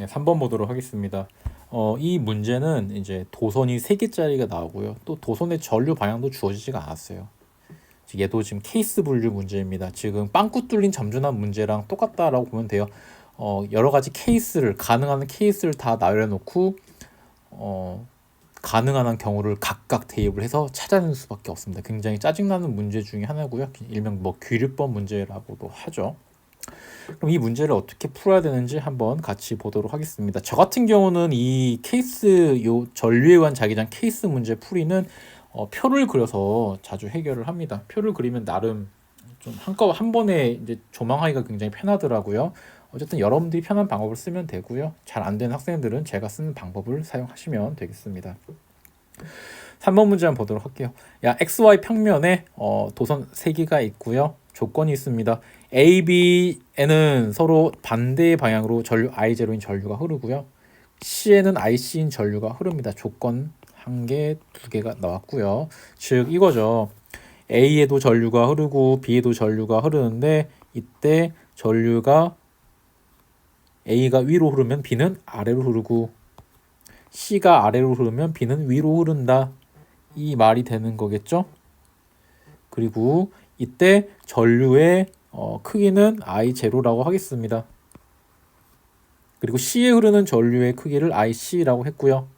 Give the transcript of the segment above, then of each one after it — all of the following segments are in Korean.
네, 3번 보도록 하겠습니다. 어, 이 문제는 이제 도선이 3개짜리가 나오고요. 또 도선의 전류 방향도 주어지지가 않았어요. 얘도 지금 케이스 분류 문제입니다. 지금 빵꾸 뚫린 점준합 문제랑 똑같다라고 보면 돼요. 어, 여러 가지 케이스를 가능한 케이스를 다 나열해 놓고 어, 가능한 한 경우를 각각 대입을 해서 찾아내는 수밖에 없습니다. 굉장히 짜증나는 문제 중에 하나고요. 일명 뭐 귀류법 문제라고도 하죠. 그럼 이 문제를 어떻게 풀어야 되는지 한번 같이 보도록 하겠습니다. 저 같은 경우는 이 케이스 요 전류에 관한 자기장 케이스 문제 풀이는 어, 표를 그려서 자주 해결을 합니다. 표를 그리면 나름 좀 한꺼 한 번에 이제 조망하기가 굉장히 편하더라고요. 어쨌든 여러분들이 편한 방법을 쓰면 되고요. 잘 안 되는 학생들은 제가 쓰는 방법을 사용하시면 되겠습니다. 3번 문제 한번 보도록 할게요. 야, XY 평면에 어, 도선 3개가 있고요. 조건이 있습니다. A, B에는 서로 반대 방향으로 전류 I0인 전류가 흐르고요. C에는 IC인 전류가 흐릅니다. 조건 한 개, 두 개가 나왔고요. 즉 이거죠. A에도 전류가 흐르고 B에도 전류가 흐르는데 이때 전류가 A가 위로 흐르면 B는 아래로 흐르고 C가 아래로 흐르면 B는 위로 흐른다. 이 말이 되는 거겠죠? 그리고 이때 전류의 어, 크기는 I0라고 하겠습니다. 그리고 C에 흐르는 전류의 크기를 IC라고 했고요.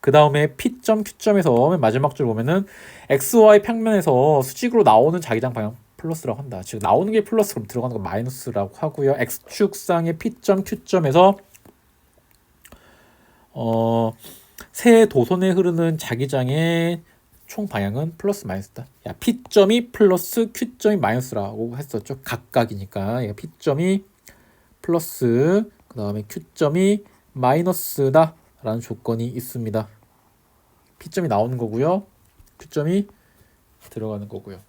그 다음에 P점, Q점에서 맨 마지막 줄 보면은 XY 평면에서 수직으로 나오는 자기장 방향 플러스라고 한다. 즉 나오는 게 플러스 그럼 들어가는 거 마이너스라고 하고요. X축상의 P점, Q점에서 어, 새 도선에 흐르는 자기장의 총 방향은 플러스 마이너스다. 야, P점이 플러스 Q점이 마이너스라고 했었죠. 각각이니까. 야, P점이 플러스 그 다음에 Q점이 마이너스다 라는 조건이 있습니다. P점이 나오는 거고요. Q점이 들어가는 거고요.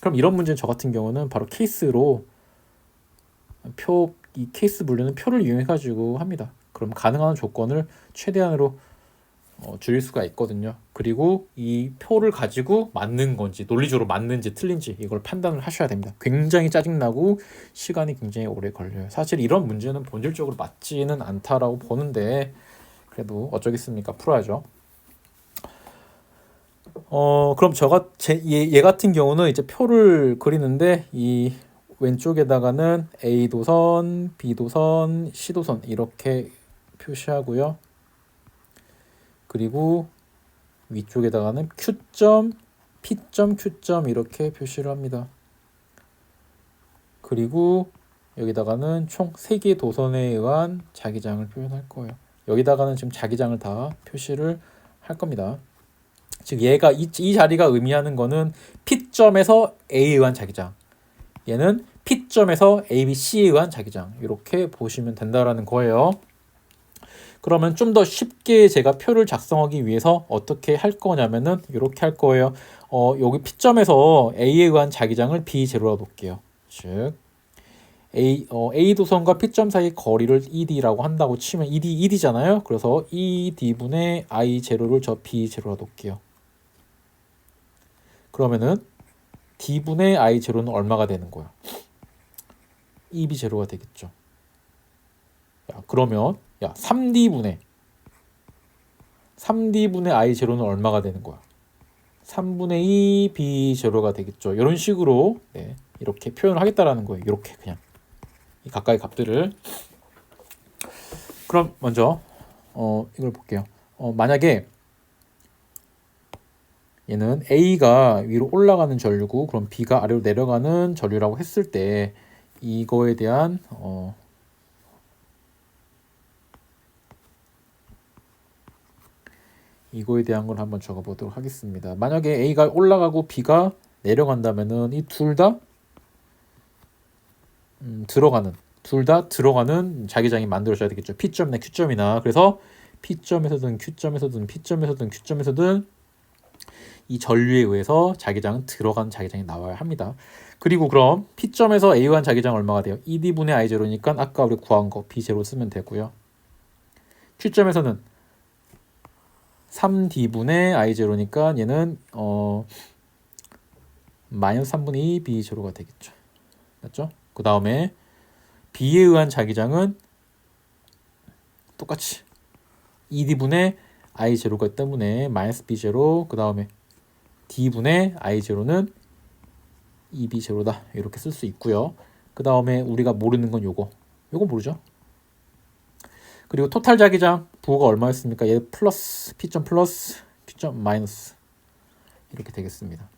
그럼 이런 문제는 저 같은 경우는 바로 케이스로 표, 이 케이스 분류는 표를 이용해 가지고 합니다. 그럼 가능한 조건을 최대한으로 어, 줄일 수가 있거든요. 그리고 이 표를 가지고 맞는 건지 논리적으로 맞는지 틀린지 이걸 판단을 하셔야 됩니다. 굉장히 짜증나고 시간이 굉장히 오래 걸려요. 사실 이런 문제는 본질적으로 맞지는 않다라고 보는데 그래도 어쩌겠습니까? 풀어야죠. 어 그럼 저가 제, 얘, 얘 같은 경우는 이제 표를 그리는데 이 왼쪽에다가는 A 도선, B 도선, C 도선 이렇게 표시하고요. 그리고 위쪽에다가는 Q점, P점, Q점 이렇게 표시를 합니다. 그리고 여기다가는 총 3개 도선에 의한 자기장을 표현할 거예요. 여기다가는 지금 자기장을 다 표시를 할 겁니다. 즉 얘가 이, 이 자리가 의미하는 거는 P점에서 A에 의한 자기장. 얘는 P점에서 A, B, C에 의한 자기장. 이렇게 보시면 된다라는 거예요. 그러면 좀 더 쉽게 제가 표를 작성하기 위해서 어떻게 할 거냐면은 이렇게 할 거예요. 어, 여기 P점에서 A에 의한 자기장을 B0로 놓을게요. 즉 A, 어, A 도선과 P점 사이 거리를 ED라고 한다고 치면 ED, ED잖아요. 그래서 ED분의 I0를 저 B0로 놓을게요. 그러면은 D분의 I0는 얼마가 되는 거야? EB0가 되겠죠. 야, 그러면 야, 3D분의 3D분의 I0는 얼마가 되는 거야? 3분의 2 B0가 되겠죠. 이런 식으로 네, 이렇게 표현을 하겠다라는 거예요. 이렇게 그냥 이 가까이 값들을 그럼 먼저 어, 이걸 볼게요. 어, 만약에 얘는 A가 위로 올라가는 전류고 그럼 B가 아래로 내려가는 전류라고 했을 때 이거에 대한 어, 이거에 대한 걸 한번 적어보도록 하겠습니다. 만약에 A가 올라가고 B가 내려간다면은 이 둘다 음, 들어가는 둘 다 들어가는 자기장이 만들어져야 되겠죠. P점이나 Q점이나 그래서 P점에서든 Q점에서든 P점에서든 Q점에서든 이 전류에 의해서 자기장은 들어간 자기장이 나와야 합니다. 그리고 그럼 P점에서 A에 한 자기장 얼마가 돼요? ED분의 I0니까 아까 우리 구한 거 B0 쓰면 되고요. Q점에서는 3D분의 I0니까 얘는 어 마이너스 3분의 2 B0가 되겠죠. 맞죠? 그 다음에 B에 의한 자기장은 똑같이 2D분의 I 제로가 때문에 마이너스 B 제로 그 다음에 D분의 I 제로는 2B 제로다 이렇게 쓸 수 있고요. 그 다음에 우리가 모르는 건 요거 요거 모르죠. 그리고 토탈 자기장 부호가 얼마였습니까? 얘 플러스 P점 플러스 P점 마이너스 이렇게 되겠습니다.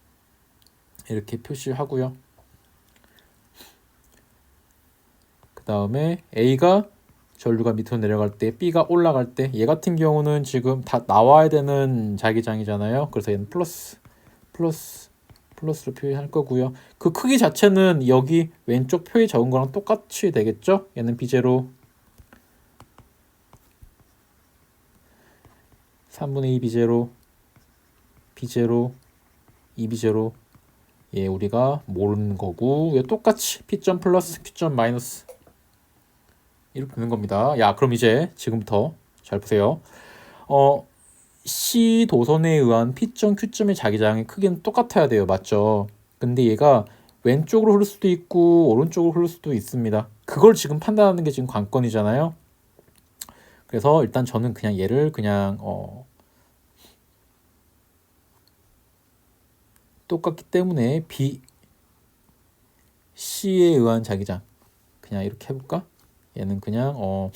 이렇게 표시하고요. 그 다음에 A가 전류가 밑으로 내려갈 때 B가 올라갈 때 얘 같은 경우는 지금 다 나와야 되는 자기장이잖아요. 그래서 얘는 플러스 플러스 플러스로 표시할 거고요. 그 크기 자체는 여기 왼쪽 표에 적은 거랑 똑같이 되겠죠? 얘는 B0 3분의 2 B0 B0 2B0 얘 우리가 모르는 거고 얘 똑같이 P점 플러스 Q점 마이너스 이렇게 되는 겁니다. 야, 그럼 이제 지금부터 잘 보세요. 어, C 도선에 의한 P점, Q점의 자기장의 크기는 똑같아야 돼요. 맞죠? 근데 얘가 왼쪽으로 흐를 수도 있고 오른쪽으로 흐를 수도 있습니다. 그걸 지금 판단하는 게 지금 관건이잖아요. 그래서 일단 저는 그냥 얘를 그냥 어 똑같기 때문에 B C에 의한 자기장 그냥 이렇게 해볼까? 얘는 그냥 어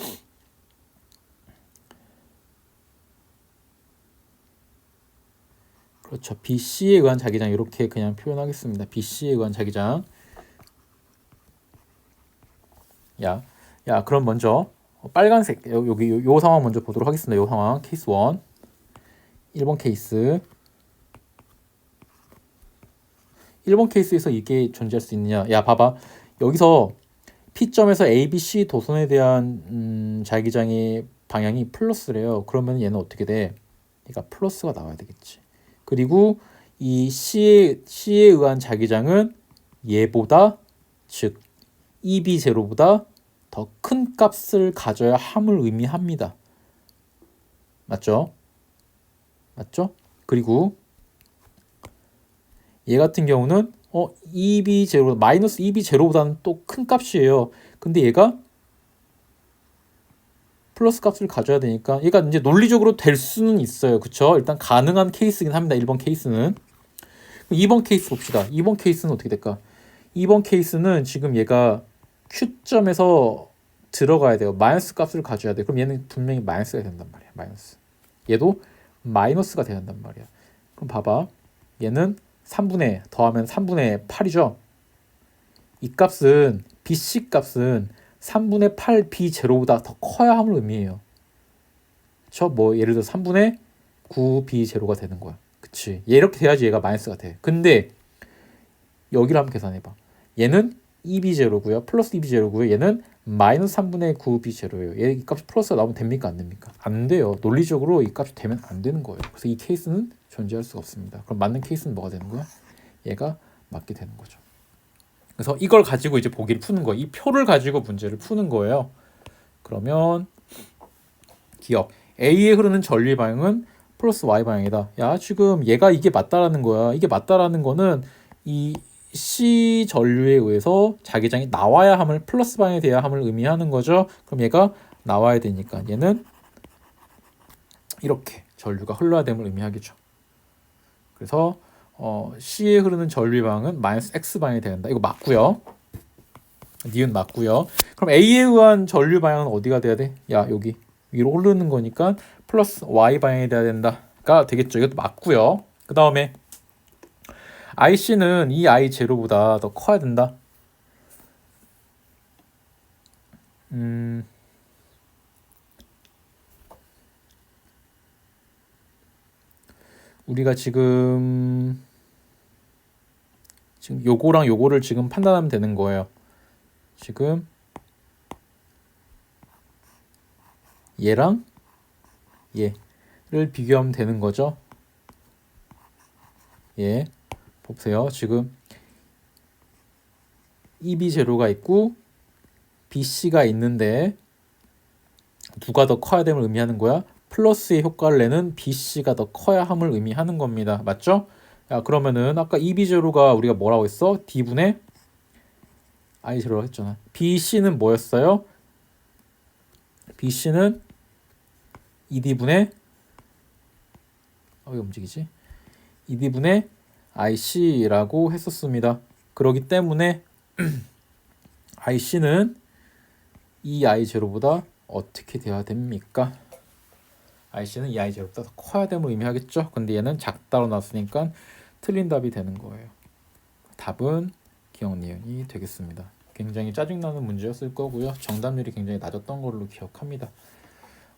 그렇죠. BC에 의한 자기장 이렇게 그냥 표현하겠습니다. BC에 의한 자기장. 야, 야, 그럼 먼저 빨간색 여- 여기 요, 요 상황 먼저 보도록 하겠습니다. 요 상황 케이스 1. 1번 케이스. 1번 케이스에서 이게 존재할 수 있느냐? 야, 봐봐. 여기서 P점에서 A, B, C 도선에 대한 음, 자기장의 방향이 플러스래요. 그러면 얘는 어떻게 돼? 얘가 플러스가 나와야 되겠지. 그리고 이 C에, C에 의한 자기장은 얘보다 즉 EB 제로보다 더 큰 값을 가져야 함을 의미합니다. 맞죠? 맞죠? 그리고 얘 같은 경우는 어 EB 제로 마이너스 EB 제로보다는 또 큰 값이에요. 근데 얘가 플러스 값을 가져야 되니까 얘가 이제 논리적으로 될 수는 있어요. 그쵸? 일단 가능한 케이스긴 합니다. 1번 케이스는. 2번 케이스 봅시다. 2번 케이스는 어떻게 될까? 2번 케이스는 지금 얘가 Q점에서 들어가야 돼요. 마이너스 값을 가져야 돼. 그럼 얘는 분명히 마이너스가 된단 말이야. 마이너스. 얘도 마이너스가 돼야 한단 말이야. 그럼 봐봐. 얘는 3분의 더하면 3분의 8이죠. 이 값은 BC 값은 3분의 8 B 제로보다 더 커야 함을 의미해요. 그쵸? 뭐 예를 들어 3분의 9 B 제로가 되는 거야. 그치? 얘 이렇게 돼야지 얘가 마이너스가 돼. 근데 여기를 한번 계산해봐. 얘는 2B 제로고요. 플러스 2B 제로고요. 얘는 마이너스 3분의 9B 제로예요. 얘 이 값이 플러스가 나오면 됩니까? 안 됩니까? 안 돼요. 논리적으로 이 값이 되면 안 되는 거예요. 그래서 이 케이스는 존재할 수가 없습니다. 그럼 맞는 케이스는 뭐가 되는 거야? 얘가 맞게 되는 거죠. 그래서 이걸 가지고 이제 보기를 푸는 거예요. 이 표를 가지고 문제를 푸는 거예요. 그러면 기억 A에 흐르는 전류의 방향은 플러스 Y 방향이다. 야 지금 얘가 이게 맞다라는 거야. 이게 맞다라는 거는 이 C 전류에 의해서 자기장이 나와야 함을 플러스 방향이 돼야 함을 의미하는 거죠. 그럼 얘가 나와야 되니까 얘는 이렇게 전류가 흘러야 됨을 의미하겠죠. 그래서 어, C에 흐르는 전류의 방향은 마이너스 X 방향이 된다. 이거 맞고요. 니은 맞고요. 그럼 A에 의한 전류 방향은 어디가 돼야 돼? 야 여기 위로 흐르는 거니까 플러스 Y 방향이 돼야 된다가 되겠죠. 이것도 맞고요. 그 다음에 IC는 이 I 제로보다 더 커야 된다. 음. 우리가 지금 지금 요거랑 요거를 지금 판단하면 되는 거예요. 지금 얘랑 얘를 비교하면 되는 거죠. 예. 보세요. 지금 EB 제로가 있고 BC가 있는데 누가 더 커야 됨을 의미하는 거야? 플러스의 효과를 내는 BC가 더 커야 함을 의미하는 겁니다. 맞죠? 야, 그러면은 아까 EB 제로가 우리가 뭐라고 했어? D분의 I 제로라고 했잖아. BC는 뭐였어요? BC는 ED분의 어, 왜 움직이지? ED분의 IC라고 했었습니다. 그렇기 때문에 IC는 이 I0보다 어떻게 돼야 됩니까? IC는 이 I0보다 더 커야 됨을 의미하겠죠? 근데 얘는 작다로 나왔으니까 틀린 답이 되는 거예요. 답은 기억 니은이 되겠습니다. 굉장히 짜증나는 문제였을 거고요. 정답률이 굉장히 낮았던 걸로 기억합니다.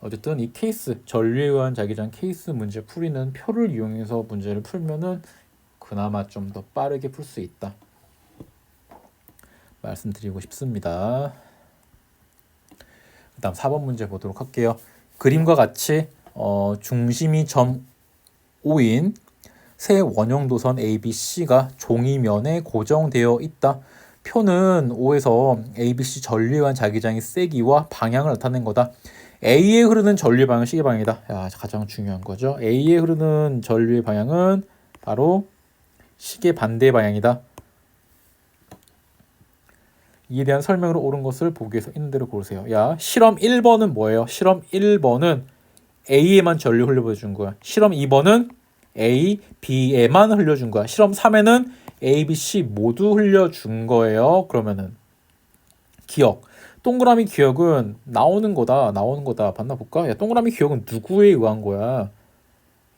어쨌든 이 케이스 전류에 의한 자기장 케이스 문제 풀이는 표를 이용해서 문제를 풀면은 그나마 좀 더 빠르게 풀 수 있다. 말씀드리고 싶습니다. 그 다음 4번 문제 보도록 할게요. 그림과 같이 어, 중심이 점 5인 새 원형 도선 ABC가 종이면에 고정되어 있다. 표는 5에서 ABC 전류에 의한 자기장의 세기와 방향을 나타낸 거다. A에 흐르는 전류의 방향은 시계 방향이다. 야, 가장 중요한 거죠. A에 흐르는 전류의 방향은 바로 시계 반대 방향이다. 이에 대한 설명으로 옳은 것을 보기 위해서 있는 대로 고르세요. 야, 실험 1번은 뭐예요? 실험 1번은 A에만 전류 흘려보여준 거야. 실험 2번은 A, B에만 흘려준 거야. 실험 3에는 A, B, C 모두 흘려준 거예요. 그러면은 기억. 동그라미 기억은 나오는 거다. 나오는 거다. 봤나 볼까? 야, 동그라미 기억은 누구에 의한 거야?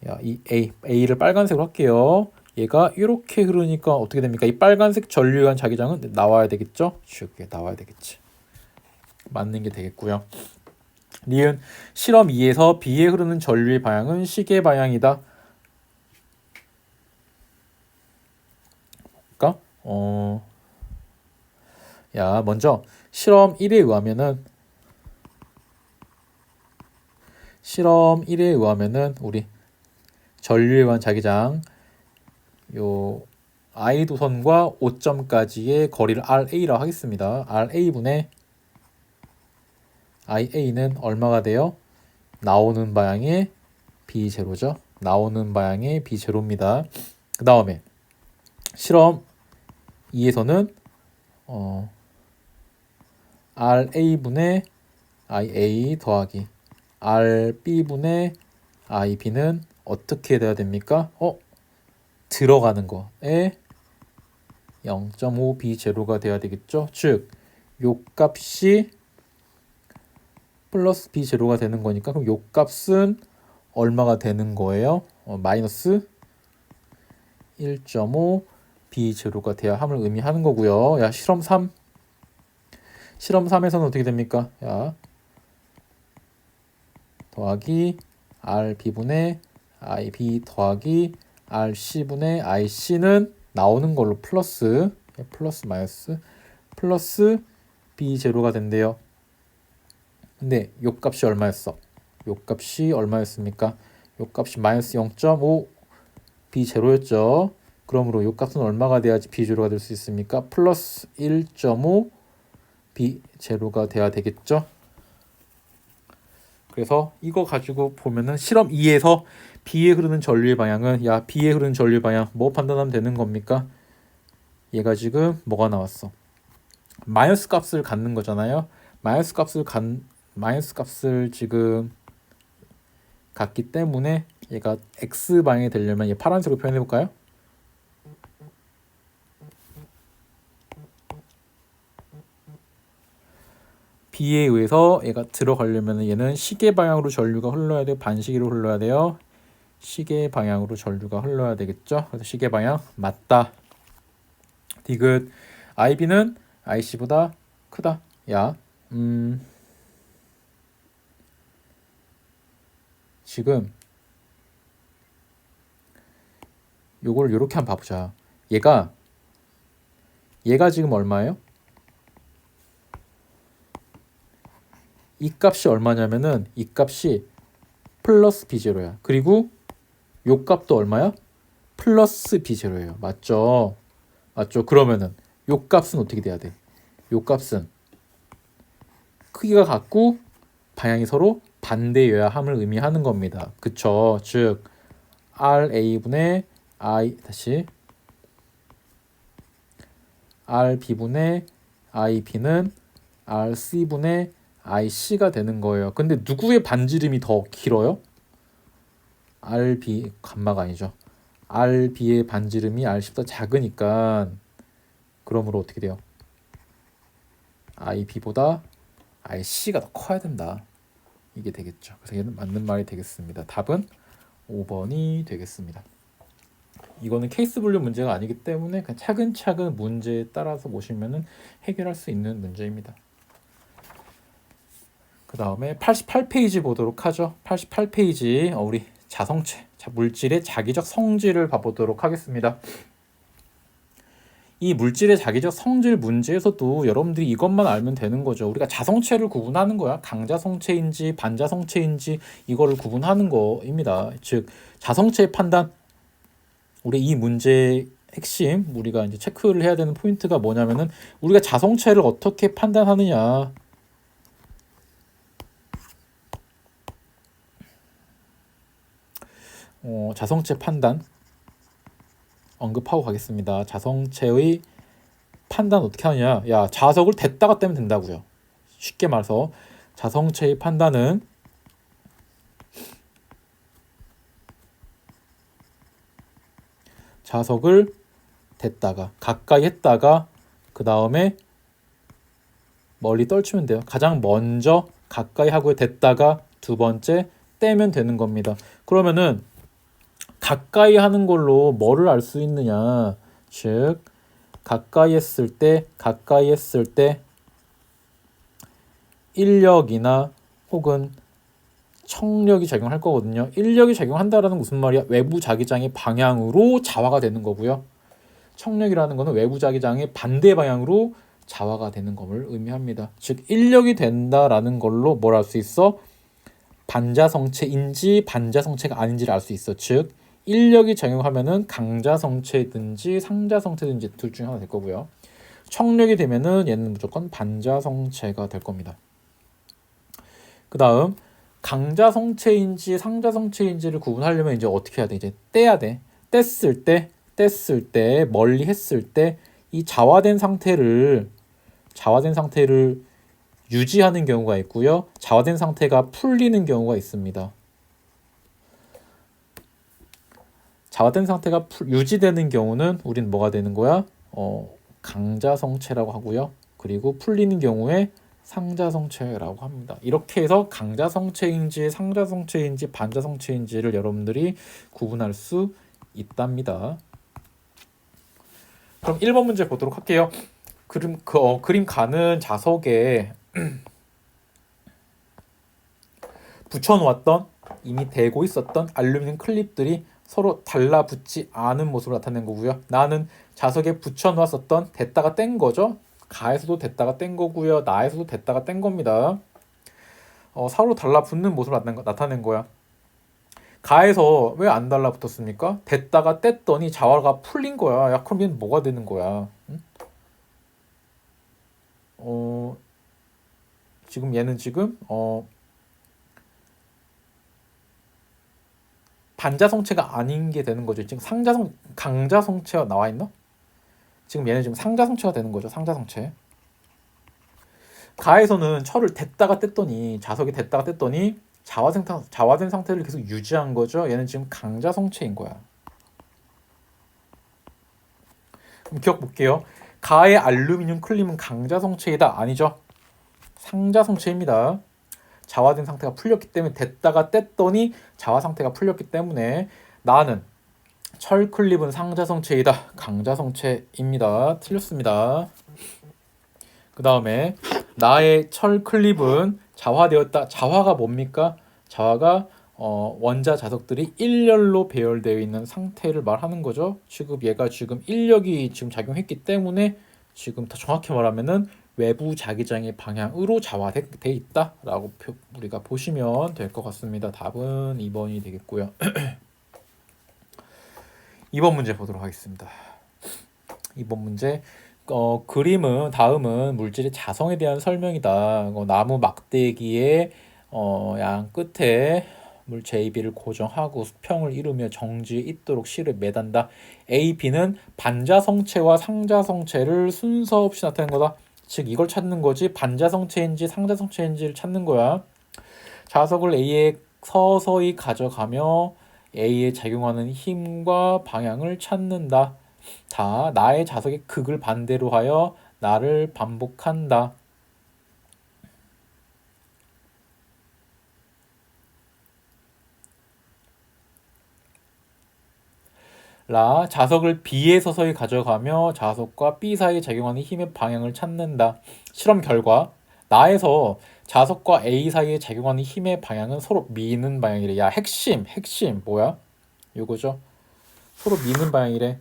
야, 이 A, A를 빨간색으로 할게요. 얘가 이렇게 흐르니까 어떻게 됩니까? 이 빨간색 전류에 의한 자기장은 나와야 되겠죠? 쉽게 나와야 되겠지. 맞는 게 되겠고요. 니은 실험 2에서 B에 흐르는 전류의 방향은 시계 방향이다. 볼까? 어. 야, 먼저 실험 1에 의하면은 실험 1에 의하면은 우리 전류에 의한 자기장 요 I 도선과 5점까지의 거리를 RA라고 하겠습니다. RA분의 IA는 얼마가 돼요? 나오는 방향의 B0죠. 나오는 방향의 B0입니다. 그 다음에 실험 2에서는 어, RA분의 IA 더하기 RB분의 IB는 어떻게 돼야 됩니까? 어? 들어가는 거에 0.5B0가 돼야 되겠죠. 즉, 요 값이 플러스 B0가 되는 거니까 그럼 요 값은 얼마가 되는 거예요? 어, 마이너스 1.5 B0가 돼야 함을 의미하는 거고요. 야, 실험 3. 실험 3에서는 어떻게 됩니까? 야. 더하기 RB분의 IB 더하기 RC분의 IC는 나오는 걸로 플러스 플러스 마이너스 플러스 B0가 된대요. 근데 요 값이 얼마였어? 요 값이 얼마였습니까? 요 값이 마이너스 0.5 B0였죠. 그러므로 요 값은 얼마가 돼야지 B0가 될 수 있습니까? 플러스 1.5 B0가 돼야 되겠죠. 그래서 이거 가지고 보면은 실험 2에서 B에 흐르는 전류의 방향은 야 B에 흐르는 전류 방향 뭐 판단하면 되는 겁니까? 얘가 지금 뭐가 나왔어? 마이너스 값을 갖는 거잖아요. 마이너스 값을 간 마이너스 값을 지금 갖기 때문에 얘가 x 방향이 되려면 얘 파란색으로 표현해 볼까요? B에 의해서 얘가 들어가려면 얘는 시계 방향으로 전류가 흘러야 돼요. 반시계로 흘러야 돼요. 시계 방향으로 전류가 흘러야 되겠죠. 그래서 시계 방향 맞다. 디귿 IB는 IC보다 크다. 야, 음, 지금 요걸 요렇게 한번 봐보자. 얘가 얘가 지금 얼마예요? 이 값이 얼마냐면은 이 값이 플러스 B0야. 그리고 요 값도 얼마야? 플러스 B0예요. 맞죠? 맞죠? 그러면은 요 값은 어떻게 돼야 돼? 요 값은 크기가 같고 방향이 서로 반대여야 함을 의미하는 겁니다. 그쵸? 즉 RA분의 I 다시 RB분의 IB는 RC분의 IC가 되는 거예요. 근데 누구의 반지름이 더 길어요? RB 감마가 아니죠. RB의 반지름이 RC보다 작으니까 그러므로 어떻게 돼요? IB보다 RC가 더 커야 된다. 이게 되겠죠. 그래서 얘는 맞는 말이 되겠습니다. 답은 5번이 되겠습니다. 이거는 케이스 분류 문제가 아니기 때문에 그냥 차근차근 문제에 따라서 보시면은 해결할 수 있는 문제입니다. 그 다음에 88페이지 보도록 하죠. 88페이지 어, 우리 자성체, 자, 물질의 자기적 성질을 봐보도록 하겠습니다. 이 물질의 자기적 성질 문제에서도 여러분들이 이것만 알면 되는 거죠. 우리가 자성체를 구분하는 거야. 강자성체인지 반자성체인지 이거를 구분하는 거입니다. 즉 자성체의 판단. 우리 이 문제의 핵심 우리가 이제 체크를 해야 되는 포인트가 뭐냐면은 우리가 자성체를 어떻게 판단하느냐. 어, 자성체 판단 언급하고 가겠습니다. 자성체의 판단 어떻게 하느냐? 야, 자석을 댔다가 떼면 된다고요. 쉽게 말해서 자성체의 판단은 자석을 댔다가 가까이 했다가 그 다음에 멀리 떨치면 돼요. 가장 먼저 가까이 하고 댔다가 두 번째 떼면 되는 겁니다. 그러면은 가까이 하는 걸로 뭐를 알 수 있느냐? 즉 가까이 했을 때 가까이 했을 때 인력이나 혹은 청력이 작용할 거거든요. 인력이 작용한다라는 무슨 말이야? 외부 자기장의 방향으로 자화가 되는 거고요. 청력이라는 것은 외부 자기장의 반대 방향으로 자화가 되는 것을 의미합니다. 즉 인력이 된다라는 걸로 뭘 알 수 있어? 반자성체인지 반자성체가 아닌지를 알 수 있어. 즉 인력이 작용하면은 강자성체든지 상자성체든지 둘 중에 하나 될 거고요. 청력이 되면은 얘는 무조건 반자성체가 될 겁니다. 그 다음 강자성체인지 상자성체인지를 구분하려면 이제 어떻게 해야 돼? 이제 떼야 돼. 뗐을 때, 뗐을 때, 멀리 했을 때 이 자화된 상태를 자화된 상태를 유지하는 경우가 있고요. 자화된 상태가 풀리는 경우가 있습니다. 자화된 상태가 풀, 유지되는 경우는 우린 뭐가 되는 거야? 어, 강자성체라고 하고요. 그리고 풀리는 경우에 상자성체라고 합니다. 이렇게 해서 강자성체인지 상자성체인지 반자성체인지를 여러분들이 구분할 수 있답니다. 그럼 1번 문제 보도록 할게요. 그림 그 어, 그림 가는 자석에 붙여 놓았던 이미 대고 있었던 알루미늄 클립들이 서로 달라붙지 않은 모습을 나타낸 거고요. 나는 자석에 붙여 놓았었던 됐다가 뗀 거죠. 가에서도 됐다가 뗀 거고요. 나에서도 됐다가 뗀 겁니다. 어, 서로 달라붙는 모습을 나타낸, 거, 나타낸 거야. 가에서 왜 안 달라붙었습니까? 됐다가 뗐더니 자화가 풀린 거야. 야, 그럼 얘는 뭐가 되는 거야? 응? 어, 지금 얘는 지금 어, 반자성체가 아닌 게 되는 거죠. 지금 상자성 강자성체가 나와 있나? 지금 얘는 지금 상자성체가 되는 거죠. 상자성체. 가에서는 철을 댔다가 뗐더니 자석이 댔다가 뗐더니 자화된, 자화된 상태를 계속 유지한 거죠. 얘는 지금 강자성체인 거야. 그럼 기억 볼게요. 가의 알루미늄 클림은 강자성체이다 아니죠? 상자성체입니다. 자화된 상태가 풀렸기 때문에 됐다가 뗐더니 자화 상태가 풀렸기 때문에 나는 철 클립은 상자성체이다 강자성체입니다. 틀렸습니다. 그 다음에 나의 철 클립은 자화되었다. 자화가 뭡니까? 자화가 어, 원자 자석들이 일렬로 배열되어 있는 상태를 말하는 거죠. 지금 얘가 지금 인력이 지금 작용했기 때문에 지금 더 정확히 말하면은 외부 자기장의 방향으로 자화돼 있다라고 우리가 보시면 될 것 같습니다. 답은 2번이 되겠고요. 2번 문제 보도록 하겠습니다. 2번 문제 어, 그림은 다음은 물질의 자성에 대한 설명이다. 어, 나무 막대기의 어, 양 끝에 물 JB를 고정하고 수평을 이루며 정지에 있도록 실을 매단다. A, B는 반자성체와 상자성체를 순서 없이 나타낸 거다. 즉 이걸 찾는 거지 반자성체인지 상자성체인지를 찾는 거야. 자석을 A에 서서히 가져가며 A에 작용하는 힘과 방향을 찾는다. 다 나의 자석의 극을 반대로 하여 나를 반복한다. 라 자석을 B에 서서히 가져가며 자석과 B 사이에 작용하는 힘의 방향을 찾는다. 실험 결과 나에서 자석과 A 사이에 작용하는 힘의 방향은 서로 미는 방향이래. 야 핵심 핵심 뭐야? 요거죠. 서로 미는 방향이래.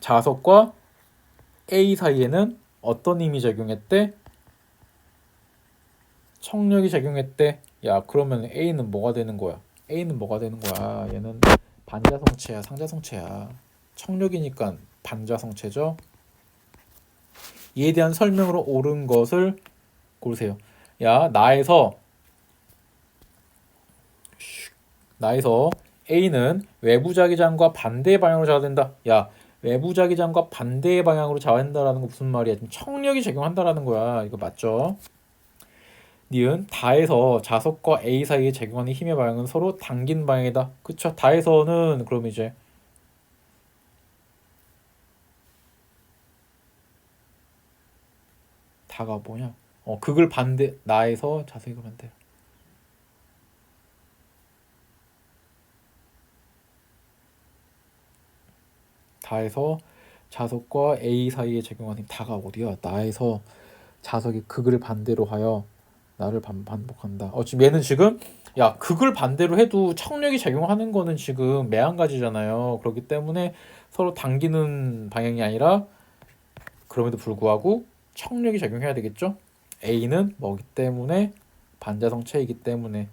자석과 A 사이에는 어떤 힘이 작용했대? 청력이 작용했대. 야 그러면 A는 뭐가 되는 거야? A는 뭐가 되는 거야? 얘는 반자성체야, 상자성체야. 청력이니까 반자성체죠. 이에 대한 설명으로 옳은 것을 고르세요. 야, 나에서 나에서 A는 외부 자기장과 반대의 방향으로 자화된다. 야, 외부 자기장과 반대의 방향으로 자화된다라는 거 무슨 말이야? 청력이 작용한다라는 거야. 이거 맞죠? 니은 다에서 자석과 A 사이에 작용하는 힘의 방향은 서로 당긴 방향이다. 그쵸? 다에서는 그럼 이제 다가 뭐냐? 어, 극을 반대 나에서 자석이 반대. 다에서 자석과 A 사이에 작용하는 힘 다가 어디야? 나에서 자석이 극을 반대로 하여 나를 반, 반복한다. 어, 지금 얘는 지금 야 극을 반대로 해도 청력이 작용하는 거는 지금 매한가지잖아요. 그렇기 때문에 서로 당기는 방향이 아니라 그럼에도 불구하고 청력이 작용해야 되겠죠. A는 뭐기 때문에 반자성체이기 때문에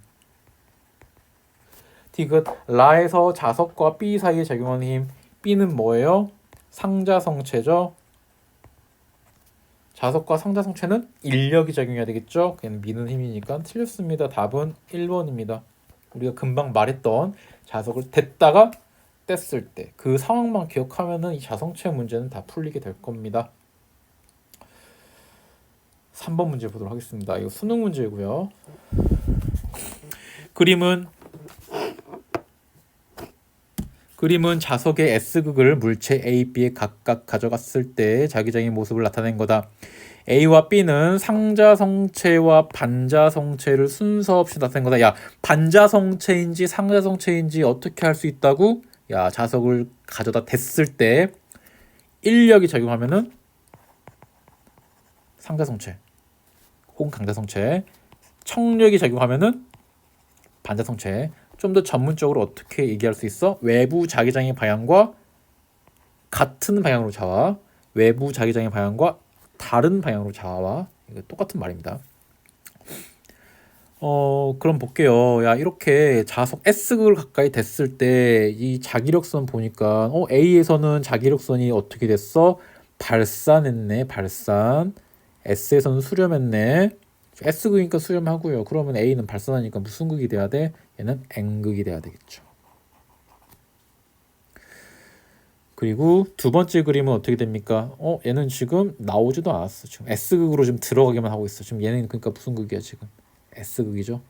디귿 라에서 자석과 B 사이에 작용하는 힘 B는 뭐예요? 상자성체죠. 자석과 상자성체는 인력이 작용해야 되겠죠? 걔는 미는 힘이니까 틀렸습니다. 답은 1번입니다. 우리가 금방 말했던 자석을 댔다가 뗐을 때 그 상황만 기억하면은 이 자성체 문제는 다 풀리게 될 겁니다. 3번 문제 보도록 하겠습니다. 이거 수능 문제고요. 그림은 그림은 자석의 S극을 물체 A, B에 각각 가져갔을 때 자기장의 모습을 나타낸 거다. A와 B는 상자성체와 반자성체를 순서 없이 나타낸 거다. 야, 반자성체인지 상자성체인지 어떻게 할 수 있다고? 야, 자석을 가져다 댔을 때 인력이 작용하면은 상자성체 혹은 강자성체, 청력이 작용하면은 반자성체, 좀 더 전문적으로 어떻게 얘기할 수 있어? 외부 자기장의 방향과 같은 방향으로 자와 외부 자기장의 방향과 다른 방향으로 자와 똑같은 말입니다. 어 그럼 볼게요. 야 이렇게 자석 S극을 가까이 됐을 때 이 자기력선 보니까 어 A에서는 자기력선이 어떻게 됐어? 발산했네 발산. S에서는 수렴했네. S극이니까 수렴하고요. 그러면 A는 발산하니까 무슨 극이 돼야 돼? 얘는 N극이 돼야 되겠죠. 그리고 두 번째 그림은 어떻게 됩니까? 어, 얘는 지금 나오지도 않았어. 지금 S극으로 좀 들어가기만 하고 있어. 지금 얘는 그러니까 무슨 극이야, 지금? S극이죠.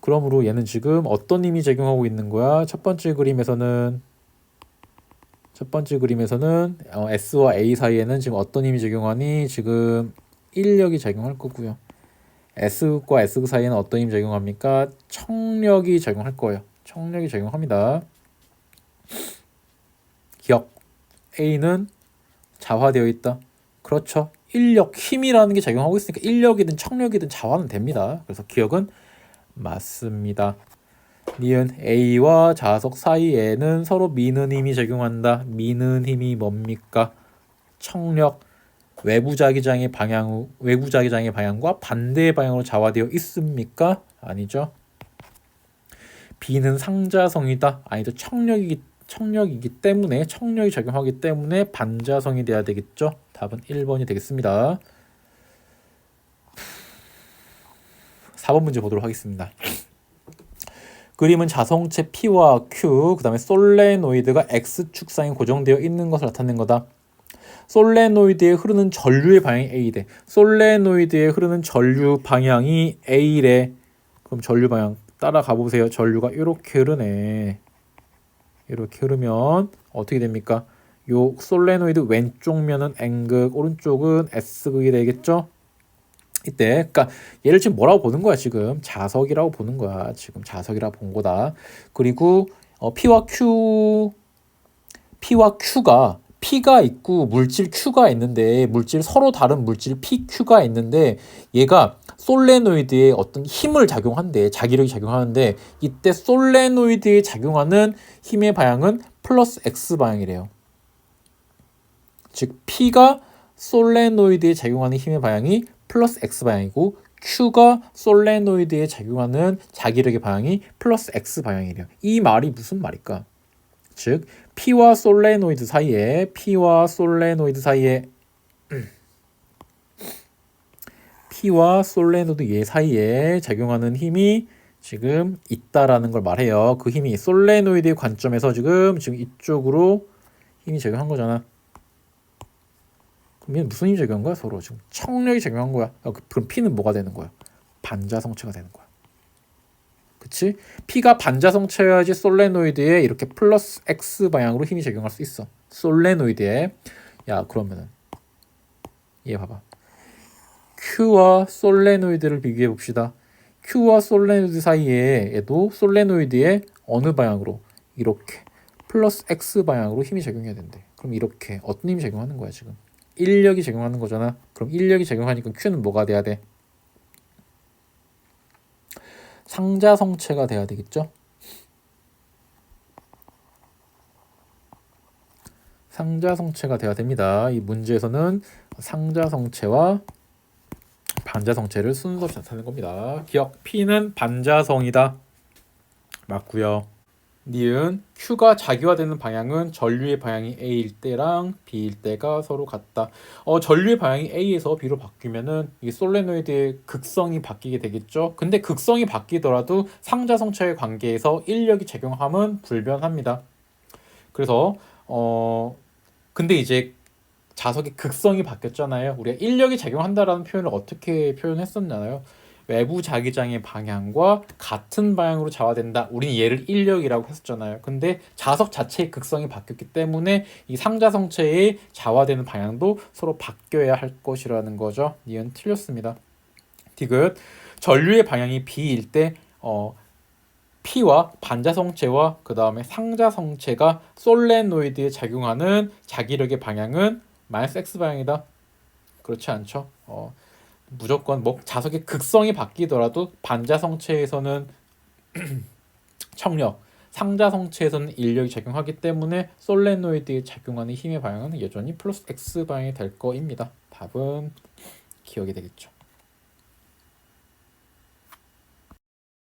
그러므로 얘는 지금 어떤 힘이 작용하고 있는 거야? 첫 번째 그림에서는 첫 번째 그림에서는 어, S와 A 사이에는 지금 어떤 힘이 적용하니 지금 인력이 작용할 거고요. S과 S 사이에는 어떤 힘이 적용합니까? 청력이 적용할 거예요. 청력이 적용합니다. 기억 A는 자화되어 있다. 그렇죠. 인력, 힘이라는 게 작용하고 있으니까 인력이든 청력이든 자화는 됩니다. 그래서 기억은 맞습니다. 니은 A와 자석 사이에는 서로 미는 힘이 적용한다. 미는 힘이 뭡니까? 청력 외부 자기장의 방향 외부 자기장의 방향과 반대의 방향으로 자화되어 있습니까? 아니죠. B는 상자성이다. 아니죠. 청력이기 청력이기 때문에 청력이 작용하기 때문에 반자성이 돼야 되겠죠. 답은 1번이 되겠습니다. 4번 문제 보도록 하겠습니다. 그림은 자성체 P와 Q, 그 다음에 솔레노이드가 X축상에 고정되어 있는 것을 나타낸 거다. 솔레노이드에 흐르는 전류의 방향이 A래. 솔레노이드에 흐르는 전류 방향이 A래. 그럼 전류 방향 따라가 보세요. 전류가 이렇게 흐르네. 이렇게 흐르면 어떻게 됩니까? 요 솔레노이드 왼쪽 면은 N극, 오른쪽은 S극이 되겠죠? 이때 그러니까 얘를 지금 뭐라고 보는 거야 지금 자석이라고 보는 거야 지금 자석이라고 본 거다 그리고 어, P와 Q P와 Q가 P가 있고 물질 Q가 있는데 물질 서로 다른 물질 PQ가 있는데 얘가 솔레노이드에 어떤 힘을 작용한대 자기력이 작용하는데 이때 솔레노이드에 작용하는 힘의 방향은 플러스 X 방향이래요 즉 P가 솔레노이드에 작용하는 힘의 방향이 플러스 x 방향이고 q가 솔레노이드에 작용하는 자기력의 방향이 플러스 x 방향이래요. 이 말이 무슨 말일까? 즉 p와 솔레노이드 사이에 p와 솔레노이드 사이에 p와 솔레노이드 얘 사이에 작용하는 힘이 지금 있다라는 걸 말해요. 그 힘이 솔레노이드의 관점에서 지금 지금 이쪽으로 힘이 작용한 거잖아. 그럼 얘는 무슨 힘이 작용한 거야 서로? 지금 청력이 작용한 거야. 아, 그- 그럼 P는 뭐가 되는 거야? 반자성체가 되는 거야 그치? P가 반자성체여야지 솔레노이드에 이렇게 플러스 X 방향으로 힘이 작용할 수 있어. 솔레노이드에. 야 그러면은. 얘 봐봐. Q와 솔레노이드를 비교해 봅시다. Q와 솔레노이드 사이에 얘도 솔레노이드의 어느 방향으로? 이렇게. 플러스 X 방향으로 힘이 작용해야 된대. 그럼 이렇게. 어떤 힘이 작용하는 거야 지금? 인력이 작용하는 거잖아. 그럼 인력이 작용하니까 Q는 뭐가 돼야 돼? 상자 성체가 돼야 되겠죠? 상자 성체가 돼야 됩니다. 이 문제에서는 상자 성체와 반자 성체를 순서 없이 나타내는 겁니다. 기억 P는 반자성이다. 맞고요. 니은 Q가 자기화되는 방향은 전류의 방향이 A일 때랑 B일 때가 서로 같다. 어, 전류의 방향이 A에서 B로 바뀌면은 이 솔레노이드의 극성이 바뀌게 되겠죠. 근데 극성이 바뀌더라도 상자성체의 관계에서 인력이 작용함은 불변합니다. 그래서 어 근데 이제 자석의 극성이 바뀌었잖아요. 우리가 인력이 작용한다라는 표현을 어떻게 표현했었나요? 외부 자기장의 방향과 같은 방향으로 자화된다. 우리는 얘를 인력이라고 했었잖아요. 근데 자석 자체의 극성이 바뀌었기 때문에 이 상자 성체의 자화되는 방향도 서로 바뀌어야 할 것이라는 거죠. 이은 틀렸습니다. 디귿 전류의 방향이 B일 때 어, P와 반자성체와 그 다음에 상자성체가 솔레노이드에 작용하는 자기력의 방향은 마이너스 X 방향이다. 그렇지 않죠? 어, 무조건 뭐 자석의 극성이 바뀌더라도 반자성체에서는 청력, 상자성체에서는 인력이 작용하기 때문에 솔레노이드에 작용하는 힘의 방향은 여전히 플러스 x 방향이 될 거입니다. 답은 기억이 되겠죠.